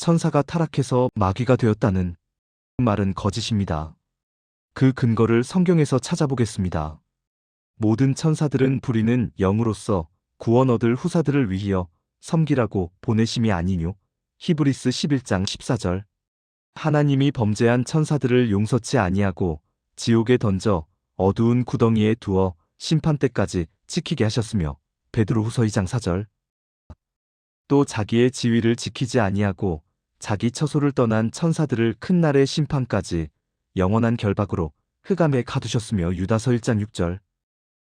천사가 타락해서 마귀가 되었다는 말은 거짓입니다. 그 근거를 성경에서 찾아보겠습니다. 모든 천사들은 부리는 영으로서 구원 얻을 후사들을 위하여 섬기라고 보내심이 아니뇨. 히브리스 11장 14절. 하나님이 범죄한 천사들을 용서치 아니하고 지옥에 던져 어두운 구덩이에 두어 심판 때까지 지키게 하셨으며 베드로후서 2장 4절. 또 자기의 지위를 지키지 아니하고 자기 처소를 떠난 천사들을 큰 날의 심판까지 영원한 결박으로 흑암에 가두셨으며 유다서 1장 6절.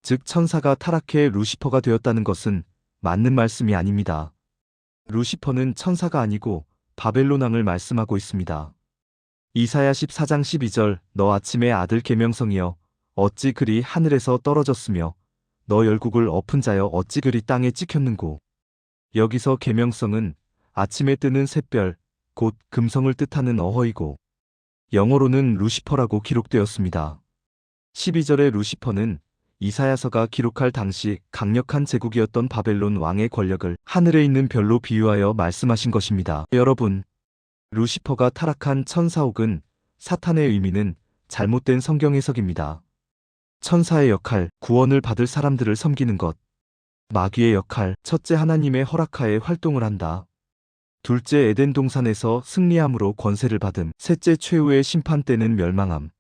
즉 천사가 타락해 루시퍼가 되었다는 것은 맞는 말씀이 아닙니다. 루시퍼는 천사가 아니고 바벨론 왕을 말씀하고 있습니다. 이사야 14장 12절 너 아침의 아들 계명성이여 어찌 그리 하늘에서 떨어졌으며 너 열국을 엎은 자여 어찌 그리 땅에 찍혔는고 여기서 계명성은 아침에 뜨는 샛별 곧 금성을 뜻하는 어허이고 영어로는 루시퍼라고 기록되었습니다. 12절의 루시퍼는 이사야서가 기록할 당시 강력한 제국이었던 바벨론 왕의 권력을 하늘에 있는 별로 비유하여 말씀하신 것입니다. 여러분, 루시퍼가 타락한 천사 혹은 사탄의 의미는 잘못된 성경 해석입니다. 천사의 역할, 구원을 받을 사람들을 섬기는 것. 마귀의 역할, 첫째 하나님의 허락하에 활동을 한다. 둘째 에덴 동산에서 승리함으로 권세를 받음. 셋째 최후의 심판 때는 멸망함.